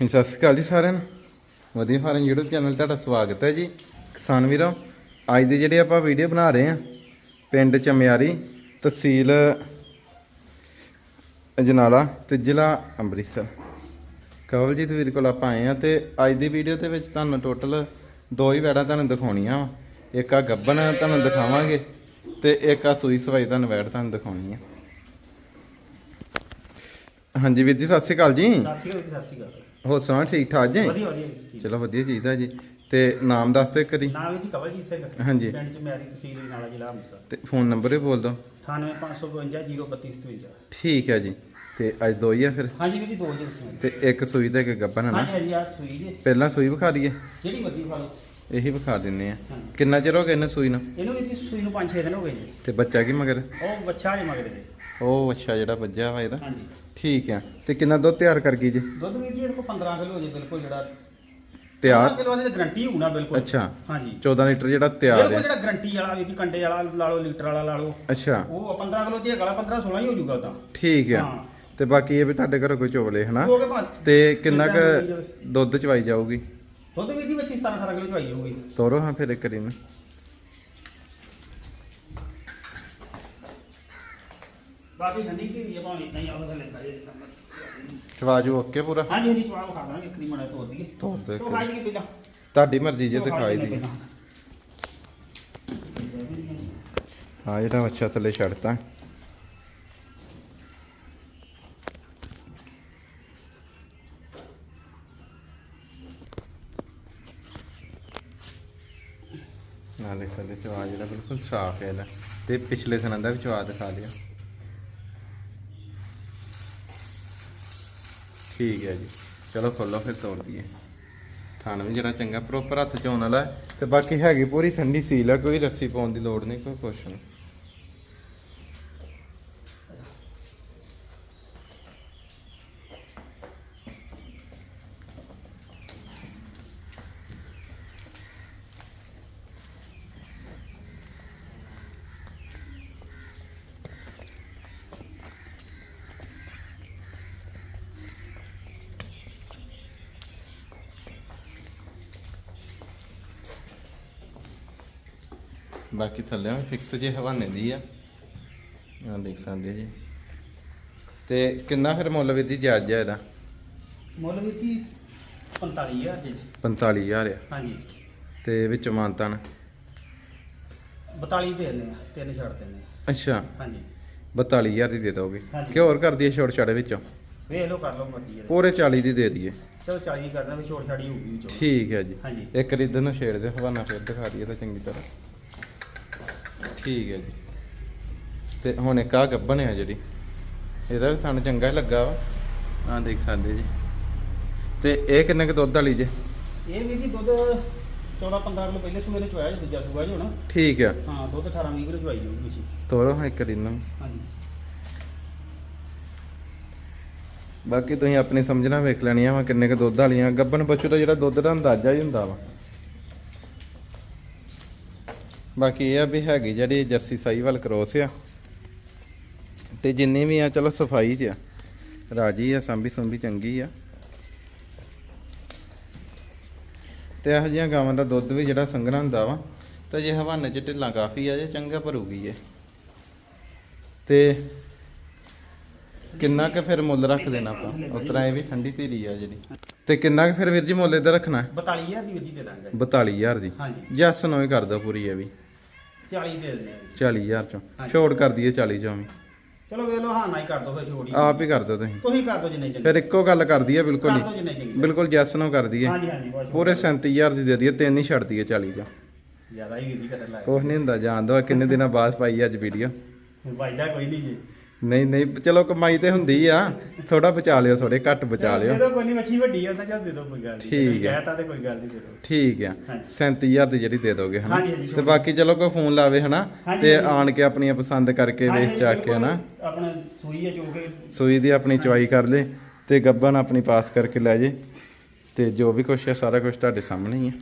ਹਾਂਜੀ, ਸਤਿ ਸ਼੍ਰੀ ਅਕਾਲ ਜੀ ਸਾਰਿਆਂ ਨੂੰ। ਵਧੀਆ ਫਾਰਮ YouTube ਚੈਨਲ ਤੁਹਾਡਾ ਸਵਾਗਤ ਹੈ ਜੀ। ਕਿਸਾਨ ਵੀਰੋ ਅੱਜ ਦੇ ਜਿਹੜੇ ਆਪਾਂ ਵੀਡੀਓ ਬਣਾ ਰਹੇ ਆ ਪਿੰਡ ਚਮਿਆਰੀ ਤਹਿਸੀਲ ਅਜਨਾਲਾ ਤੇ ਜ਼ਿਲ੍ਹਾ ਅੰਮ੍ਰਿਤਸਰ। ਕਵਲਜੀਤ ਵੀਰ ਕੋਲ ਆਪਾਂ ਆਏ ਆ ਤੇ ਅੱਜ ਦੀ ਵੀਡੀਓ ਦੇ ਵਿੱਚ ਤੁਹਾਨੂੰ ਟੋਟਲ ਦੋ ਹੀ ਵੈੜਾਂ ਤੁਹਾਨੂੰ ਦਿਖਾਉਣੀਆਂ ਵਾ। ਇੱਕ ਆ ਗੱਬਨ ਤੁਹਾਨੂੰ ਦਿਖਾਵਾਂਗੇ ਤੇ ਇੱਕ ਆ ਸੂਈ ਸਵਾਈ ਤੁਹਾਨੂੰ ਵੈੜ ਤੁਹਾਨੂੰ ਦਿਖਾਉਣੀ ਆ। ਹਾਂਜੀ ਵੀਰ ਜੀ ਸਤਿ ਸ਼੍ਰੀ ਅਕਾਲ ਜੀ। ਸਤਿ ਸ਼੍ਰੀ ਅਕਾਲ ਸਤਿ ਸ਼੍ਰੀ ਅਕਾਲ। ਹੋਰ ਸੁਣਾ ਠੀਕ ਠਾਕ ਜੀ? ਵਧੀਆ ਵਧੀਆ ਜੀ। ਚਲੋ ਵਧੀਆ ਚਾਹੀਦਾ ਜੀ। ਤੇ ਨਾਮ ਦੱਸ ਦੇ ਕਰੀ ਨਾਮ ਹੈ ਜੀ ਕਵਲਜੀਤ ਸਿੰਘ। ਹਾਂਜੀ। ਪਿੰਡ ਚ ਮੈਰੀ ਤਹਿਸੀਲ ਨਾਲਾ ਜ਼ਿਲ੍ਹਾ ਅੰਮ੍ਰਿਤਸਰ। ਤੇ ਫੋਨ ਨੰਬਰ ਵੀ ਬੋਲ ਦੋ 9855023257 ਠੀਕ ਹੈ ਜੀ। ਤੇ ਅੱਜ ਦੋ ਹੀ ਆ ਫਿਰ? ਹਾਂਜੀ ਵੀਰ ਜੀ ਦੋ ਜੀ ਤੇ ਇੱਕ ਸੂਈ ਤੇ ਇੱਕ ਹੈ ਨਾ? ਹਾਂਜੀ ਹਾਂਜੀ ਆ ਸੂਈ ਜੀ। ਪਹਿਲਾਂ ਸੂਈ ਵਿਖਾ ਦਈਏ। ਜਿਹੜੀ ਮਰਜ਼ੀ ਲਓ। ਇਹੀ ਵਿਖਾ ਦਿੰਨੇ ਆ। ਕਿੰਨਾ ਚਿਰ ਹੋ ਗਿਆ ਇਹਨੂੰ ਸੂਈ ਨੂੰ? ਇਹਨੂੰ ਵੀ ਸੂਈ ਨੂੰ 5-6 ਦਿਨ ਹੋ ਗਏ ਜੀ। ਤੇ ਬੱਚਾ ਕੀ ਮਗਰ? ਉਹ ਬੱਚਾ ਜੇ ਮਗਦੇ ਦੇ ਉਹ ਅੱਛਾ ਜਿਹੜਾ ਵੱਜਿਆ ਵਾ ਇਹਦਾ? ਹਾਂਜੀ। ਠੀਕ ਆ। ਤੇ ਕਿੰਨਾ ਦੁੱਧ ਤਿਆਰ ਕਰ ਗਈ ਜੀ? ਦੁੱਧ ਵੀਰ ਜੀ ਇਹਦੇ ਕੋਲ 15 ਕਿਲੋ ਹੋ ਜੇ ਬਿਲਕੁਲ ਜਿਹੜਾ ਤਿਆਰ? ਕਿਲੋ ਦੀ ਗਰੰਟੀ ਨਾ ਬਿਲਕੁਲ। ਅੱਛਾ। ਹਾਂਜੀ। 14 ਲੀਟਰ ਜਿਹੜਾ ਤਿਆਰ ਬਿਲਕੁਲ ਹੈ ਜਿਹੜਾ ਗਰੰਟੀ ਵਾਲਾ ਜੀ ਕੰਡੇ ਵਾਲਾ ਲਾ ਲਓ ਲੀਟਰ ਵਾਲਾ ਲਾ ਲਓ। ਅੱਛਾ। ਉਹ 15 ਕਿਲੋ ਜੇ ਗਲਾ 15 16 ਹੀ ਹੋ ਜਾਊਗਾ ਤਾਂ ਠੀਕ ਆ। ਤੇ ਬਾਕੀ ਇਹ ਵੀ ਤੁਹਾਡੇ ਘਰੋਂ ਕੋਈ ਚੋਲੇ ਹਨਾ? ਤੇ ਕਿੰਨਾ ਕੁ ਦੁੱਧ ਚਵਾਈ ਜਾਊਗੀ? ਦੁੱਧ ਵੀਰ ਜੀ ਵਿੱਚ 17 18 ਕਿਲੋ ਚਵਾਈ ਹੋਊਗੀ। ਤੋਰੋ ਹਾਂ ਫਿਰ ਇੱਕ ਵਾਰੀ ਨੂੰ ਬਾਕੀ ਠੰਡੀ ਧੀਰੀ ਆ ਭਾਵੇਂ ਇਦਾਂ ਹੀ ਆਉਂਦਾ ਲੈਂਦਾ ਜੇ ਨੰਬਰ ਚਵਾਜੂ ਓਕੇ ਪੂਰਾ? ਹਾਂਜੀ ਹਾਂਜੀ ਸਵਾਲ ਵਿਖਾ ਦਾਂਗੇ ਇੱਕ ਮਣਾ ਤੋੜ ਦਈਏ। ਤੋਰ ਦਿਓ ਇੱਕ ਉਹ ਖਾਈ ਦੀ ਪਹਿਲਾਂ। ਤੁਹਾਡੀ ਮਰਜ਼ੀ ਜੇ ਤੇ ਖਾਈ ਦੀ। ਹਾਂ ਜਿਹੜਾ ਬੱਚਾ ਥੱਲੇ ਛੱਡਤਾ। ਨਾਲ ਦੇਖ ਸਕਦੇ ਚਵਾ ਜਿਹੜਾ ਬਿਲਕੁਲ ਸਾਫ਼ ਹੈ ਇਹਦਾ। ਤੇ ਪਿਛਲੇ ਸਨਾਂ ਦਾ ਵੀ ਚਵਾ ਦਿਖਾ ਲਿਆ ਠੀਕ ਹੈ ਜੀ। ਚਲੋ ਖੋਲੋ ਫਿਰ ਤੋੜ ਦਈਏ। ਥਾਣ ਵੀ ਜਿਹੜਾ ਚੰਗਾ ਪ੍ਰੋਪਰ ਹੱਥ ਚ ਆਉਣ ਵਾਲਾ ਹੈ। ਤੇ ਬਾਕੀ ਹੈਗੀ ਪੂਰੀ ਠੰਡੀ ਸੀਲ ਆ, ਕੋਈ ਰੱਸੀ ਪਾਉਣ ਦੀ ਲੋੜ ਨਹੀਂ, ਕੋਈ ਕੁਛ ਨਹੀਂ। ਬਾਕੀ ਥੱਲੇ ਫਿਕਸ ਜੇ ਹਵਾਨੇ ਦੀ ਆ। ਆ ਦੇਖ ਸਕਦੇ ਜੀ। ਤੇ ਕਿੰਨਾ ਫਿਰ ਮੁੱਲ ਵੀ ਦੀ ਜਾਇਜ਼ ਹੈ ਇਹਦਾ? ਮੁੱਲ ਵੀਰ ਜੀ 45000 ਜੀ 45000 ਆ। ਹਾਂਜੀ। ਤੇ ਵਿੱਚ ਮਾਨਤਨ? 42 ਦੇ ਦਿੰਦੇ ਆ ਤਿੰਨ ਛੱਡ ਦਿੰਦੇ ਆ। ਅੱਛਾ। ਹਾਂਜੀ। 42000 ਦੀ ਦੇ ਦੋਗੇ। ਹਾਂਜੀ। ਕਿ ਹੋਰ ਕਰ ਦਈਏ ਛੋਟ ਛਾੜੇ ਵਿੱਚੋਂ? ਵੇਖ ਲਓ ਕਰ ਲਓ ਮਰਜ਼ੀ ਇਹਦੇ। ਪੂਰੇ 40 ਦੀ ਦੇ ਦਈਏ। ਚਲੋ 40 ਕਰਦਾ ਵੀ ਛੋੜ ਛਾੜੀ ਹੋਊਗੀ ਵਿੱਚੋਂ। ਠੀਕ ਹੈ ਜੀ। ਹਾਂਜੀ। ਇੱਕ ਵਾਰੀ ਇੱਧਰ ਨੂੰ ਛੇੜ ਦੇ ਹਵਾਨਾ ਫਿਰ ਦਿਖਾ ਦਈਏ ਤਾਂ ਚੰਗੀ ਤਰ੍ਹਾਂ। ਠੀਕ ਹੈ ਜੀ। ਤੇ ਹੁਣ ਇੱਕ ਆ ਗੱਬਨ ਆ ਜਿਹੜੀ। ਇਹਦਾ ਵੀ ਥਣ ਚੰਗਾ ਹੀ ਲੱਗਾ ਵਾ। ਆਹ ਦੇਖ ਸਕਦੇ ਜੀ। ਤੇ ਇਹ ਕਿੰਨੇ ਕੁ ਦੁੱਧ ਵਾਲੀ ਜੇ? ਇਹ ਵੀਰ ਜੀ ਦੁੱਧ 14 15 ਕਿਲੋ ਪਹਿਲੇ ਸੂਏ ਨੇ ਚਵਾਇਆ ਜੀ ਦੂਜਾ ਸੂਆ ਜੀ ਹੁਣ। ਠੀਕ ਆ। ਹਾਂ ਦੁੱਧ 18 20 ਕਿਲੋ ਜਾਊਗੀ ਵਿੱਚ ਤੋਰੋ ਹਾਂ ਇੱਕ ਵਾਰੀ ਨੂੰ ਹਾਂਜੀ। ਬਾਕੀ ਤੁਸੀਂ ਆਪਣੀ ਸਮਝਣਾ ਵੇਖ ਲੈਣੀਆਂ ਵਾ ਕਿੰਨੇ ਕੁ ਦੁੱਧ ਵਾਲੀਆਂ। ਗੱਬਨ ਪਸ਼ੂ ਦਾ ਜਿਹੜਾ ਦੁੱਧ ਦਾ ਅੰਦਾਜ਼ਾ ਹੀ ਹੁੰਦਾ ਵਾ। ਬਾਕੀ ਇਹ ਆ ਵੀ ਹੈਗੀ ਜਿਹੜੀ ਜਰਸੀ ਸਾਈਵਾਲ ਕ੍ਰੋਸ ਆ। ਤੇ ਜਿੰਨੀ ਵੀ ਆ ਚਲੋ ਸਫ਼ਾਈ 'ਚ ਆ। ਰਾਜੀ ਆ ਸੰਭੀ ਸੰਭੀ ਚੰਗੀ ਆ। ਤੇ ਇਹੋ ਜਿਹੀਆਂ ਗਾਵਾਂ ਦਾ ਦੁੱਧ ਵੀ ਜਿਹੜਾ ਸੰਘਣਾ ਹੁੰਦਾ ਵਾ ਤੇ ਜੇ ਹਵਾਨੇ 'ਚ ਢਿੱਲਾਂ ਕਾਫੀ ਆ ਜੇ ਚੰਗਾ ਭਰੂਗੀ ਇਹ। ਤੇ ਕਿੰਨਾ ਕੁ ਫਿਰ ਮੁੱਲ ਰੱਖ ਦੇਣਾ ਆਪਾਂ? ਉਸ ਤਰ੍ਹਾਂ ਇਹ ਵੀ ਠੰਡੀ ਧੀਰੀ ਆ ਜਿਹੜੀ। ਤੇ ਕਿੰਨਾ ਕੁ ਫਿਰ ਵੀਰ ਜੀ ਮੁੱਲ ਇਹਦਾ ਰੱਖਣਾ 42000 ਦੀ ਵੀਰ ਜੀ ਦੇ ਦਾਂਗੇ। 42000 ਦੀ। ਹਾਂਜੀ। ਜੱਸ ਨੋ ਹੀ ਕਰ ਦੋ ਪੂਰੀ ਇਹ ਵੀ। 40 ਦੇ ਦਿੰਦੇ ਆ ਜੀ। 40000 ਚੋਂ। ਹਾਂਜੀ। ਛੋੜ ਕਰ ਦਈਏ 40 ਚੋਂ ਵੀ। ਚਲੋ ਵੇਖ ਲਓ ਹਾਂ ਨਾ ਹੀ ਕਰ ਦੋ ਫਿਰ ਛੋੜ ਆਪ ਹੀ ਕਰ ਦਿਓ ਤੁਸੀਂ। ਤੁਸੀਂ ਕਰ ਦੋ ਜਿੰਨੇ ਚੰਗੇ। ਫਿਰ ਇੱਕੋ ਗੱਲ ਕਰ ਦਈਏ ਬਿਲਕੁਲ ਕਰ ਹੀ ਦੋ ਜਿੰਨੇ ਚੰਗੇ। ਬਿਲਕੁਲ ਜੱਸ ਨੋ ਕਰ ਦਈਏ। ਹਾਂਜੀ ਹਾਂਜੀ ਬਹੁਤ ਪੂਰੇ 37000 ਦੀ ਦੇ ਦਈਏ ਤਿੰਨ ਹੀ ਛੱਡ ਦਈਏ 40 ਚੋਂ। ਜ਼ਿਆਦਾ ਹੀ ਜੀ ਕਦਰ ਲਾਇਆ ਕੁਛ ਨਹੀਂ ਹੁੰਦਾ ਜਾਣਦਾ ਕਿੰਨੇ ਦਿਨਾਂ ਬਾਅਦ ਪਾਈ ਅੱਜ ਵੀਡੀਓ ਵਾਇਦਾ ਕੋਈ ਨਹੀਂ ਜੀ। ਨਹੀਂ ਨਹੀਂ ਚਲੋ ਕਮਾਈ ਤੇ ਹੁੰਦੀ ਆ। ਥੋੜਾ ਬਚਾ ਲਿਓ ਥੋੜੇ ਘੱਟ ਬਚਾ ਲਿਓ। ਦੇ ਦੋ ਕੋਈ ਮੱਛੀ ਵੱਡੀ ਆ ਉਹਨਾਂ ਦੇ ਦੋ ਕੋਈ ਗੱਲ ਨਹੀਂ ਠੀਕ ਹੈ। ਕਹਿਤਾ ਤੇ ਕੋਈ ਗੱਲ ਨਹੀਂ ਦੇ ਦੋ। ਠੀਕ ਆ। ਹਾਂਜੀ। 37000 ਦੀ ਜਿਹੜੀ ਦੇ ਦੋਗੇ ਹਨਾ? ਹਾਂਜੀ, ਹਾਂਜੀ, ਤੇ। ਬਾਕੀ ਚਲੋ ਕੋਈ ਫੋਨ ਲਾਵੇ ਹਨਾ? ਹਾਂਜੀ, ਤੇ ਹਾਂਜੀ। ਆਣ ਕੇ ਆਪਣੀਆਂ ਪਸੰਦ ਕਰਕੇ ਵੇਚ ਹਾਂਜੀ, ਚੱਕ ਕੇ ਹਨਾ? ਬਿਲਕੁਲ ਆਪਣਾ ਸੂਈ ਜੋ ਕਿ ਸੂਈ ਦੀ ਆਪਣੀ ਚਵਾਈ ਕਰ ਲੇ ਤੇ ਗੱਬਨ ਆਪਣੀ ਪਾਸ ਕਰਕੇ ਲੈ ਜੇ। ਤੇ ਜੋ ਵੀ ਕੁਛ ਹੈ ਸਾਰਾ ਕੁਝ ਤੁਹਾਡੇ ਸਾਹਮਣੇ ਹੀ ਹੈ